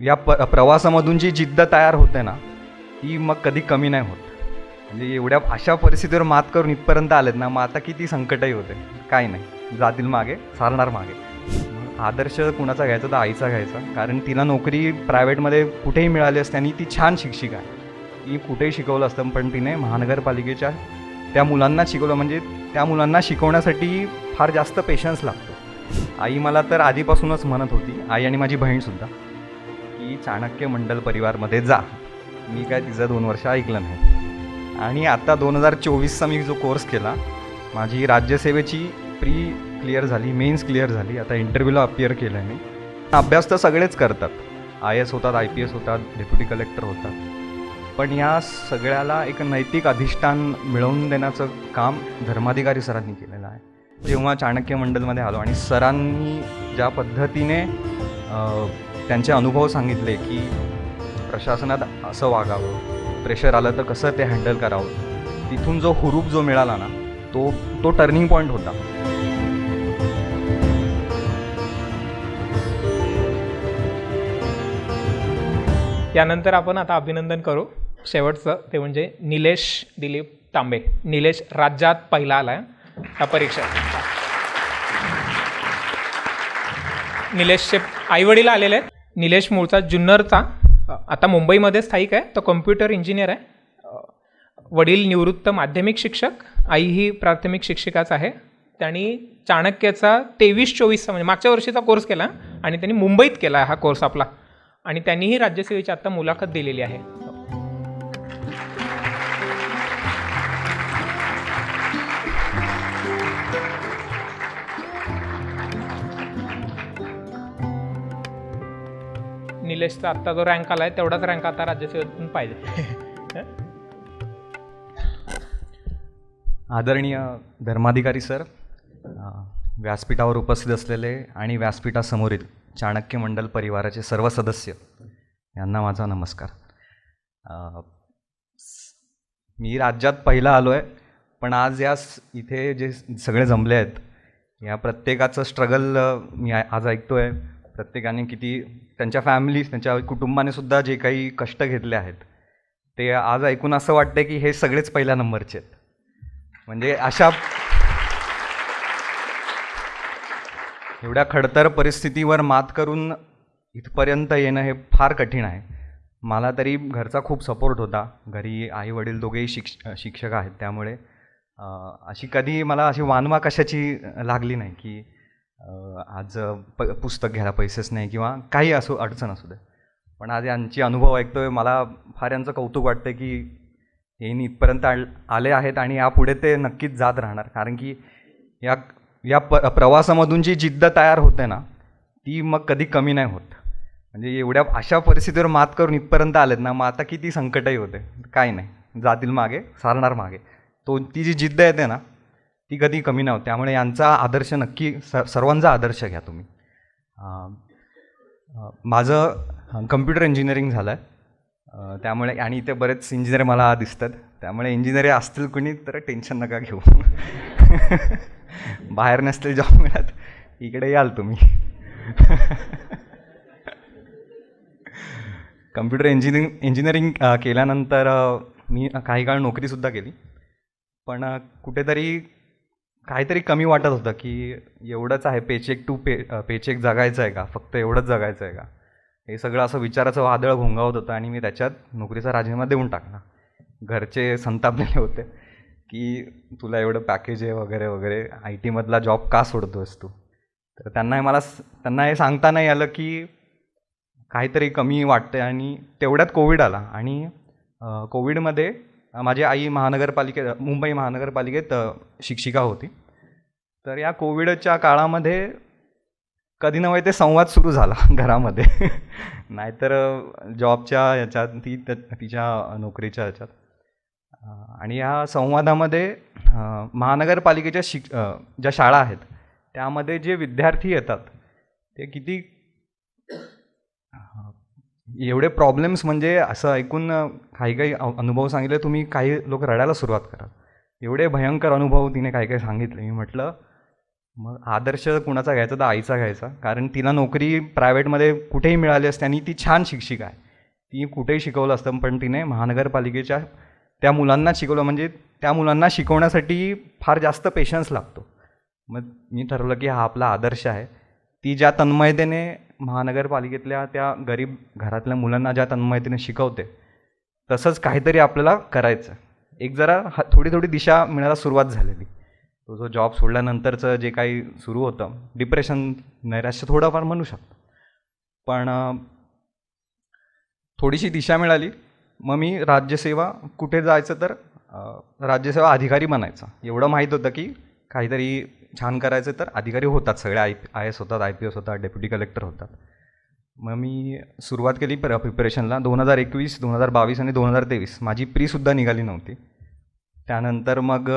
या प प्रवासामधून जी जिद्द तयार होते ना ती मग कधी कमी नाही होत. म्हणजे एवढ्या अशा परिस्थितीवर मात करून इथपर्यंत आलेत ना मग आता किती संकटही होते. काय नाही. जातील मागे सारणार मागे. आदर्श कुणाचा घ्यायचा तर आईचा घ्यायचा. कारण तिला नोकरी प्रायव्हेटमध्ये कुठेही मिळाली असते आणि ती छान शिक्षिका आहे. ती कुठेही शिकवलं असतं पण तिने महानगरपालिकेच्या त्या मुलांना शिकवलं. म्हणजे त्या मुलांना शिकवण्यासाठी फार जास्त पेशन्स लागतो. आई मला तर आधीपासूनच म्हणत होती आई आणि माझी बहीणसुद्धा की चाणक्य मंडल परिवारमध्ये जा. मी काय तिचं दोन वर्ष ऐकलं नाही. आणि आता दोन हजार चोवीसचा मी जो कोर्स केला माझी राज्यसेवेची प्री क्लिअर झाली मेन्स क्लिअर झाली. आता इंटरव्ह्यूला अपिअर केलं मी. अभ्यास तर सगळेच करतात. आय एस होतात आय पी एस होतात डेप्युटी कलेक्टर होतात. पण या सगळ्याला एक नैतिक अधिष्ठान मिळवून देण्याचं काम धर्माधिकारी सरांनी केलेलं आहे. जेव्हा चाणक्य मंडलमध्ये आलो आणि सरांनी ज्या पद्धतीने त्यांचे अनुभव सांगितले की प्रशासनात असं वागावं प्रेशर आलं तर कसं ते हँडल करावं. तिथून जो हुरूप जो मिळाला ना तो तो टर्निंग पॉईंट होता. त्यानंतर आपण आता अभिनंदन करू. शेवटचं ते म्हणजे निलेश दिलीप तांबे. निलेश राज्यात पहिला आला आहे हा परीक्षा निलेशचे आईवडील आलेले आहेत. निलेश मूळचा जुन्नरचा आता मुंबईमध्ये स्थायिक आहे तो कम्प्युटर इंजिनियर आहे. वडील निवृत्त माध्यमिक शिक्षक आई ही प्राथमिक शिक्षिकाच आहे. त्यांनी चाणक्याचा तेवीस चोवीसचा म्हणजे मागच्या वर्षीचा कोर्स केला आणि त्यांनी मुंबईत केला हा कोर्स आपला. आणि त्यांनीही राज्यसेवेची आत्ता मुलाखत दिलेली आहे. निलेशचा आत्ता जो रँक आला आहे तेवढाच रँक आता राज्यसेवेतून पाहिजे. आदरणीय धर्माधिकारी सर व्यासपीठावर उपस्थित असलेले आणि व्यासपीठासमोरील चाणक्य मंडल परिवाराचे सर्व सदस्य यांना माझा नमस्कार. मी राज्यात पहिला आलो आहे पण आज या स- इथे जे सगळे जमले आहेत या प्रत्येकाचं स्ट्रगल मी आज ऐकतो आहे प्रत्येकाने किती त्यांच्या फॅमिलीज त्यांच्या कुटुंबाने सुद्धा जे काही कष्ट घेतले आहेत ते आज ऐकून असं वाटतं की हे सगळेच पहिल्या नंबरचे आहेत. म्हणजे अशा एवढ्या खडतर परिस्थितीवर मात करून इथपर्यंत येणं हे फार कठीण आहे. मला तरी घरचा खूप सपोर्ट होता. घरी आई वडील दोघेही शिक्ष शिक्षक आहेत त्यामुळे अशी कधी मला अशी वानवा कशाची लागली नाही की आज प पुस्तक घ्यायला पैसेच नाही किंवा काही असो अडचण असू दे. पण आज यांची अनुभव ऐकतोय मला फार यांचं कौतुक वाटतं की हे इथपर्यंत आल आले आहेत आणि यापुढे ते नक्कीच जात राहणार. कारण की या या प प्रवासामधून जी जिद्द तयार होते ना ती मग कधी कमी नाही होत. म्हणजे एवढ्या अशा परिस्थितीवर मात करून इथपर्यंत आलेत ना मग आता किती संकटही होते. काय नाही. जातील मागे सारणार मागे. तो ती जी जिद्द येते ना ती कधी कमी नव्हती. त्यामुळे यांचा आदर्श नक्की स सर्वांचा आदर्श घ्या तुम्ही. माझं कम्प्युटर इंजिनिअरिंग झालं आहे त्यामुळे आणि इथे बरेच इंजिनियर मला दिसतात. त्यामुळे इंजिनियर असतील कुणी तर टेन्शन नका घेऊ. बाहेर नसतील जॉब मिळत. इकडे याल तुम्ही. कम्प्युटर इंजिनिअरिंग इंजिनिअरिंग केल्यानंतर मी काही काळ नोकरीसुद्धा केली. पण कुठेतरी काहीतरी कमी वाटत होतं की एवढंच आहे पेचेक टू पे पेचेक जगायचं आहे का? फक्त एवढंच जगायचं आहे का? हे सगळं असं विचाराचं वादळ घोंगावत होतं आणि मी त्याच्यात नोकरीचा राजीनामा देऊन टाकला. घरचे संतापलेले होते की तुला एवढं पॅकेज आहे वगैरे वगैरे आय टीमधला जॉब का सोडतोस तू? तर त्यांना हे मला त्यांना हे सांगता नाही आलं की काहीतरी कमी वाटतं आणि तेवढ्यात कोविड आला आणि कोविडमध्ये माझी आई महानगरपालिकेत मुंबई महानगरपालिकेत शिक्षिका होती. तर या कोविडच्या काळामध्ये कधी नव्हे ते संवाद सुरू झाला घरामध्ये. नाहीतर जॉबच्या याच्यात ती तिच्या नोकरीच्या याच्यात. आणि या संवादामध्ये महानगरपालिकेच्या शिक ज्या शाळा आहेत त्यामध्ये जे विद्यार्थी येतात ते किती एवढे प्रॉब्लेम्स म्हणजे असं ऐकून काही काही अनुभव सांगितले तुम्ही काही लोक रडायला सुरुवात करा. एवढे भयंकर अनुभव तिने काही काही सांगितले. मी म्हटलं मग आदर्श कुणाचा घ्यायचा तर आईचा घ्यायचा. कारण तिला नोकरी प्रायव्हेटमध्ये कुठेही मिळाली असते आणि ती छान शिक्षिका आहे. ती कुठेही शिकवलं असतं पण तिने महानगरपालिकेच्या त्या मुलांना शिकवलं. म्हणजे त्या मुलांना शिकवण्यासाठी फार जास्त पेशन्स लागतो. मग मी ठरवलं की हा आपला आदर्श आहे. ती ज्या तन्मयतेने महानगरपालिकेतल्या त्या गरीब घरातल्या मुलांना ज्या तन्मयतेने शिकवते तसंच काहीतरी आपल्याला करायचं. एक जरा हा थोडी थोडी दिशा मिळायला सुरुवात झालेली. तो जो जॉब सोडल्यानंतरचं जे काही सुरू होतं डिप्रेशन नैराश्य थोडंफार म्हणू शकतो. पण थोडीशी दिशा मिळाली. मग मी राज्यसेवा कुठे जायचं तर राज्यसेवा अधिकारी बनायचं. एवढं माहीत होतं की काहीतरी छान करायचं तर अधिकारी होतात सगळे आय आय एस होतात आय पी एस होतात डेप्युटी कलेक्टर होतात. मग मी सुरुवात केली प्र प्रिपरेशनला दोन हजार एकवीस दोन हजार बावीस आणि दोन हजार तेवीस. माझी प्रीसुद्धा निघाली नव्हती. त्यानंतर मग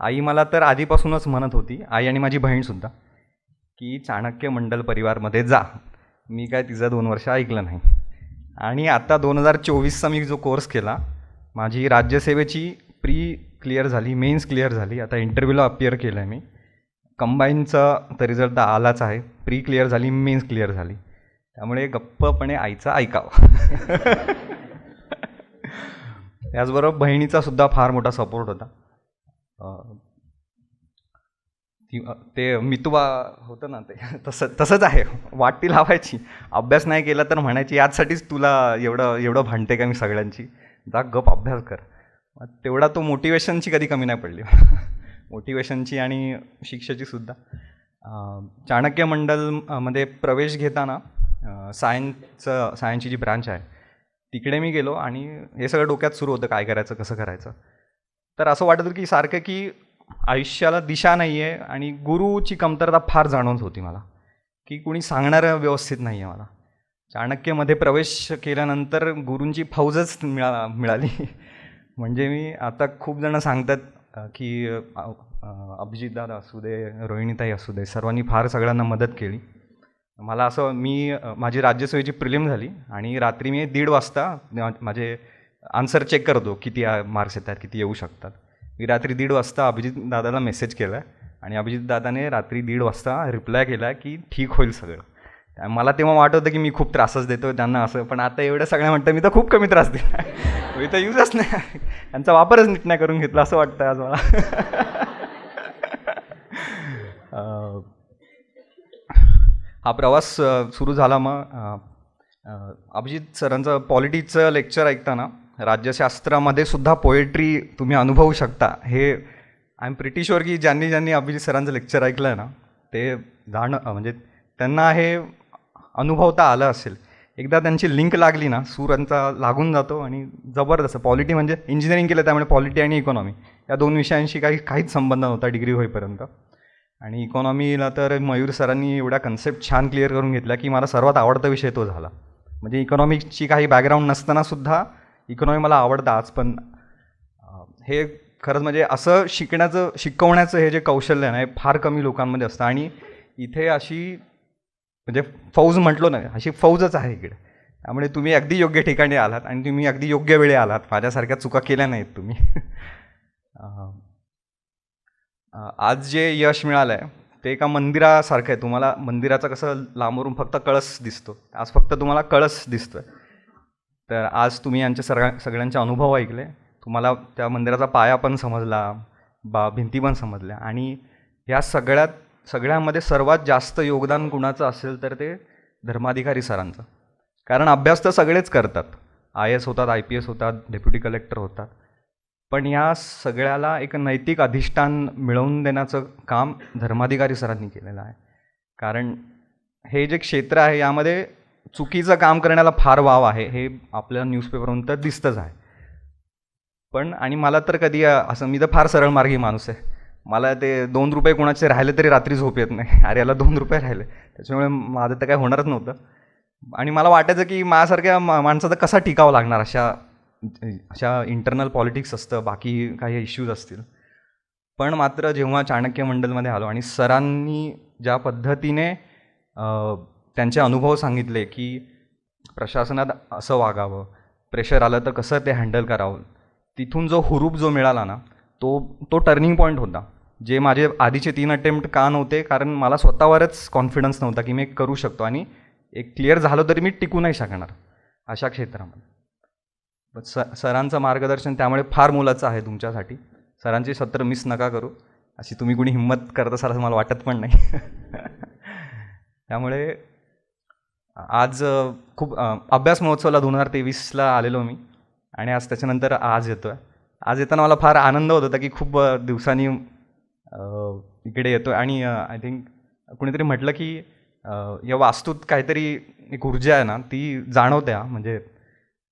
आई मला तर आधीपासूनच म्हणत होती आई आणि माझी बहीणसुद्धा की चाणक्य मंडल परिवारमध्ये जा. मी काय तिचं दोन वर्ष ऐकलं नाही. आणि आता दोन हजार चोवीसचा मी जो कोर्स केला माझी राज्यसेवेची प्री क्लिअर झाली मेन्स क्लिअर झाली. आता इंटरव्ह्यूला अपिअर केलं आहे मी. कंबाईनचा तर रिझल्ट आलाच आहे प्री क्लिअर झाली मेन्स क्लिअर झाली. त्यामुळे गप्पपणे आईचा ऐकावं. त्याचबरोबर बहिणीचा सुद्धा फार मोठा सपोर्ट होता. ती ते मितुबा होतं ना ते तसं तसंच आहे. वाटी लावायची. अभ्यास नाही केला तर म्हणायची याचसाठीच तुला एवढं एवढं भांडते का मी सगळ्यांची? जा गप अभ्यास कर. मग तेवढा तो मोटिवेशनची कधी कमी नाही पडली. मोटिवेशनची आणि शिक्षेची सुद्धा चाणक्य मंडलमध्ये मध्ये प्रवेश घेताना सायन्सचं सायन्सची जी ब्रांच आहे तिकडे मी गेलो आणि हे सगळं डोक्यात सुरू होतं काय करायचं कसं करायचं. तर असं वाटत होतं की सारखं की आयुष्याला दिशा नाही आहे आणि गुरुची कमतरता फार जाणवत होती मला की कुणी सांगणारं व्यवस्थित नाही आहे मला चाणक्यमध्ये प्रवेश केल्यानंतर गुरूंची फौजच मिळा मिळाली. म्हणजे मी आता खूप जणं सांगतात की अभिजितदादा असू दे रोहिणीताई असू दे सर्वांनी फार सगळ्यांना मदत केली. मला असं मी माझी राज्यसेवेची प्रिलिम झाली आणि रात्री मी दीड वाजता माझे आन्सर चेक करतो किती मार्क्स येतात किती येऊ शकतात. मी रात्री दीड वाजता अभिजित दादाला मेसेज केला आणि अभिजित दादाने रात्री दीड वाजता रिप्लाय केला की ठीक होईल सगळं. मला तेव्हा वाटत होतं की मी खूप त्रासच देतो त्यांना असं पण आता एवढं सगळ्या म्हणतं मी तर खूप कमी त्रास दिला. मी तर यूजच नाही. त्यांचा वापरच नीट नाही करून घेतला असं वाटतं आज मला. हा प्रवास सुरू झाला मग अभिजित सरांचं पॉलिटिक्सचं लेक्चर ऐकताना राज्यशास्त्रामध्ये सुद्धा पोएट्री तुम्ही अनुभवू शकता. हे आय एम प्रिटी शुअर की ज्यांनी ज्यांनी अभिजित सरांचं लेक्चर ऐकलं आहे ना ते जाणं म्हणजे त्यांना हे अनुभवता आलं असेल. एकदा त्यांची लिंक लागली ना सूरांचा लागून जातो आणि जबरदस्त. पॉलिटी म्हणजे इंजिनिअरिंग केलं त्यामुळे पॉलिटी आणि इकॉनॉमी या दोन विषयांशी काही काहीच संबंध नव्हता डिग्री होईपर्यंत. आणि इकॉनॉमीला तर मयूर सरांनी एवढा कन्सेप्ट छान क्लिअर करून घेतला की मला सर्वात आवडता विषय तो झाला. म्हणजे इकॉनॉमिक्सची काही बॅकग्राऊंड नसतानासुद्धा इकॉनॉमी मला आवडतं आज पण हे खरंच म्हणजे असं शिकण्याचं शिकवण्याचं हे जे कौशल्य आहे ना हे फार कमी लोकांमध्ये असतं. आणि इथे अशी म्हणजे फौज म्हटलो ना अशी फौजच आहे इकडे. त्यामुळे तुम्ही अगदी योग्य ठिकाणी आलात आणि तुम्ही अगदी योग्य वेळी आलात. माझ्यासारख्या चुका केल्या नाहीत तुम्ही. आज जे यश मिळालं आहे ते एका मंदिरासारखं आहे. तुम्हाला मंदिराचं कसं लांबवरून फक्त कळस दिसतो. आज फक्त तुम्हाला कळस दिसतोय. तर आज तुम्ही यांचे सगळ्या सगळ्यांचे अनुभव ऐकले. तुम्हाला त्या मंदिराचा पाया पण समजला बा भिंती पण समजल्या. आणि या सगळ्यात सगळ्यामध्ये सर्वात जास्त योगदान कुणाचं असेल तर ते धर्माधिकारी सरांचं. कारण अभ्यास तर सगळेच करतात. आय एस होतात आय पी एस होतात डेप्युटी कलेक्टर होतात. पण या सगळ्याला एक नैतिक अधिष्ठान मिळवून देण्याचं काम धर्माधिकारी सरांनी केलेलं आहे. कारण हे जे क्षेत्र आहे यामध्ये चुकीचं काम करण्याला फार वाव आहे हे आपल्या न्यूजपेपरहून तर दिसतंच आहे. पण आणि मला तर कधी असं मी तर फार सरळ मार्गी माणूस आहे. मला ते दोन रुपये कोणाचे राहिले तरी रात्री झोप येत नाही. अरे याला दोन रुपये राहिले. त्याच्यामुळे माझं तर काही होणारच नव्हतं. आणि मला वाटायचं की माझ्यासारख्या मा माणसाचं कसा टिकावं लागणार? अशा अशा इंटरनल पॉलिटिक्स असतं बाकी काही इश्यूज असतील. पण मात्र जेव्हा चाणक्य मंडलमध्ये आलो आणि सरांनी ज्या पद्धतीने त्यांचे अनुभव सांगितले की प्रशासनात असं वागावं प्रेशर आलं तर कसं ते हँडल करावं तिथून जो हुरूप जो मिळाला ना तो तो टर्निंग पॉईंट होता. जे माझे आधीचे तीन अटेम्प्ट का नव्हते कारण मला स्वतःवरच कॉन्फिडन्स नव्हता की मी करू शकतो आणि एक क्लिअर झालो तरी मी टिकू नाही शकणार अशा क्षेत्रामध्ये. पण स सरांचं मार्गदर्शन त्यामुळे फार मोलाचं आहे तुमच्यासाठी. सरांचे सत्र मिस नका करू. अशी तुम्ही कुणी हिंमत करत असाल असं मला वाटत पण नाही. त्यामुळे आज खूप अभ्यास महोत्सवला दोन हजार तेवीसला आलेलो मी आणि आज त्याच्यानंतर आज येतो आहे आज येताना मला फार आनंद होत होता की खूप दिवसांनी इकडे येतो आणि आय थिंक कुणीतरी म्हटलं की या वास्तूत काहीतरी एक ऊर्जा आहे ना ती जाणवत्या. म्हणजे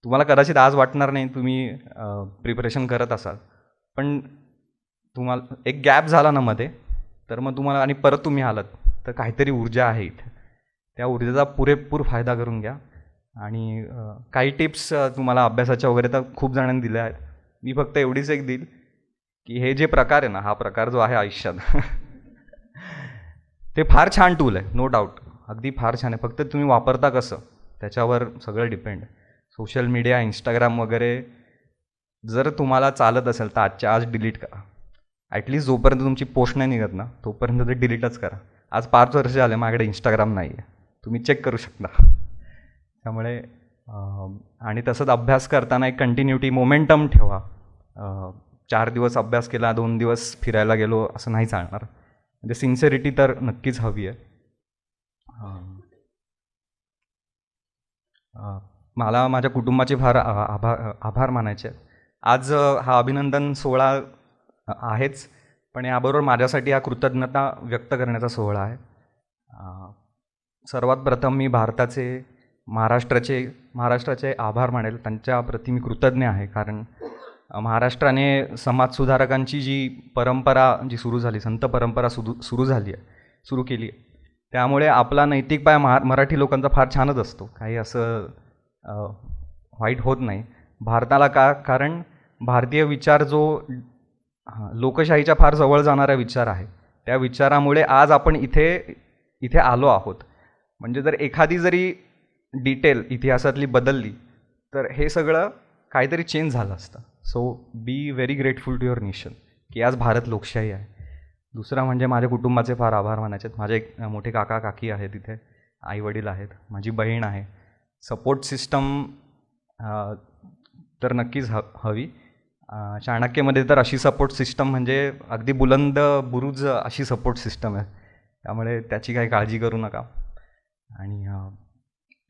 तुम्हाला कदाचित आज वाटणार नाही तुम्ही प्रिपरेशन करत असाल. पण तुम्हाला एक गॅप झाला ना मध्ये तर मग तुम्हाला आणि परत तुम्ही आलात तर काहीतरी ऊर्जा आहे इथे. त्या ऊर्जेचा पुरेपूर फायदा करून घ्या. आणि काही टिप्स तुम्हाला अभ्यासाच्या वगैरे तर खूप जणांनी दिल्या आहेत. मी फक्त एवढीच एक देईल की हे जे प्रकार आहे ना हा प्रकार जो आहे आयुष्यात ते फार छान टूल आहे नो डाऊट अगदी फार छान आहे. फक्त तुम्ही वापरता कसं त्याच्यावर सगळं डिपेंड आहे सोशल मीडिया इंस्टाग्राम वगैरे जर तुम्हाला चालत असेल तर आजच्या आज डिलीट करा. ॲटलिस्ट जोपर्यंत तुमची पोस्ट नाही निघत ना तोपर्यंत ते डिलीटच करा. आज पाच वर्ष झाले माझ्याकडे इंस्टाग्राम नाही आहे तुम्ही चेक करू शकता. त्यामुळे आणि तसंच अभ्यास करताना एक कंटिन्युटी मोमेंटम ठेवा. चार दिवस अभ्यास केला दोन दिवस फिरायला गेलो असं नाही चालणार. म्हणजे सिन्सिअरिटी तर नक्कीच हवी आहे. मला माझ्या कुटुंबाचे फार आभार आभार मानायचे आहेत. आज हा अभिनंदन सोहळा आहेच पण याबरोबर माझ्यासाठी हा कृतज्ञता व्यक्त करण्याचा सोहळा आहे. सर्वात प्रथम मी भारताचे महाराष्ट्राचे महाराष्ट्राचे आभार मानेल. त्यांच्याप्रती मी कृतज्ञ आहे कारण महाराष्ट्राने समाजसुधारकांची जी परंपरा जी सुरू झाली संत परंपरा सुरू सुरू झाली आहे सुरू केली आहे त्यामुळे आपला नैतिक पाय महा मराठी लोकांचा फार छानच असतो. काही असं वाईट होत नाही. भारताला का कारण भारतीय विचार जो लोकशाहीच्या फार जवळ जाणारा विचार आहे त्या विचारामुळे आज आपण इथे इथे आलो आहोत. म्हणजे जर एखादी जरी डिटेल इतिहासातली बदलली तर हे सगळं काहीतरी चेंज झालं असतं. So be very grateful to your nation की आज भारत लोकशाही आहे. दुसरा म्हणजे माझ्या कुटुंबाचे फार आभार मानायचे आहेत. माझे एक मोठे काका काकी आहेत तिथे आईवडील आहेत. माझी बहीण आहे. सपोर्ट सिस्टम तर नक्कीच ह हवी. चाणक्यमध्ये तर अशी सपोर्ट सिस्टम म्हणजे अगदी बुलंद बुरुज अशी सपोर्ट सिस्टम आहे. त्यामुळे त्याची काही काळजी करू नका. आणि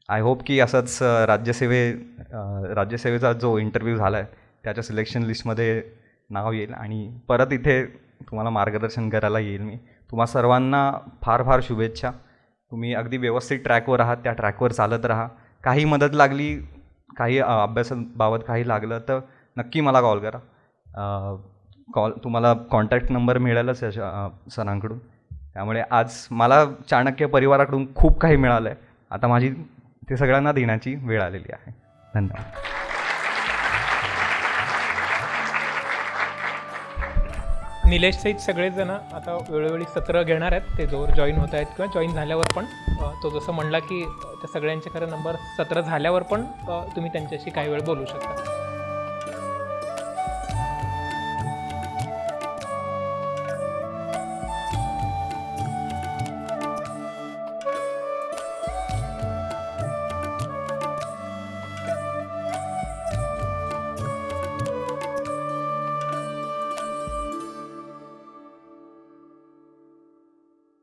आय होप की असंच राज्यसेवे राज्यसेवेचा जो इंटरव्ह्यू झाला आहे त्याच्या सिलेक्शन लिस्टमध्ये नाव येईल आणि परत इथे तुम्हाला मार्गदर्शन करायला येईल मी. तुम्हा सर्वांना फार फार शुभेच्छा. तुम्ही अगदी व्यवस्थित ट्रॅकवर आहात त्या ट्रॅकवर चालत राहा. काही मदत लागली काही अभ्यासाबाबत काही लागलं तर नक्की मला कॉल करा. कॉल तुम्हाला कॉन्टॅक्ट नंबर मिळेलच या सरांकडून. त्यामुळे आज मला चाणक्य परिवाराकडून खूप काही मिळालं आहे आता माझी ते सगळ्यांना देण्याची वेळ आलेली आहे. धन्यवाद. निलेश सहित सगळेजण आता वेळोवेळी सत्र घेणार आहेत. ते जोर जॉईन होत आहेत किंवा जॉईन झाल्यावर पण तो जसं म्हणला की त्या सगळ्यांचे खरं नंबर सत्र झाल्यावर पण तुम्ही त्यांच्याशी काही वेळ बोलू शकता.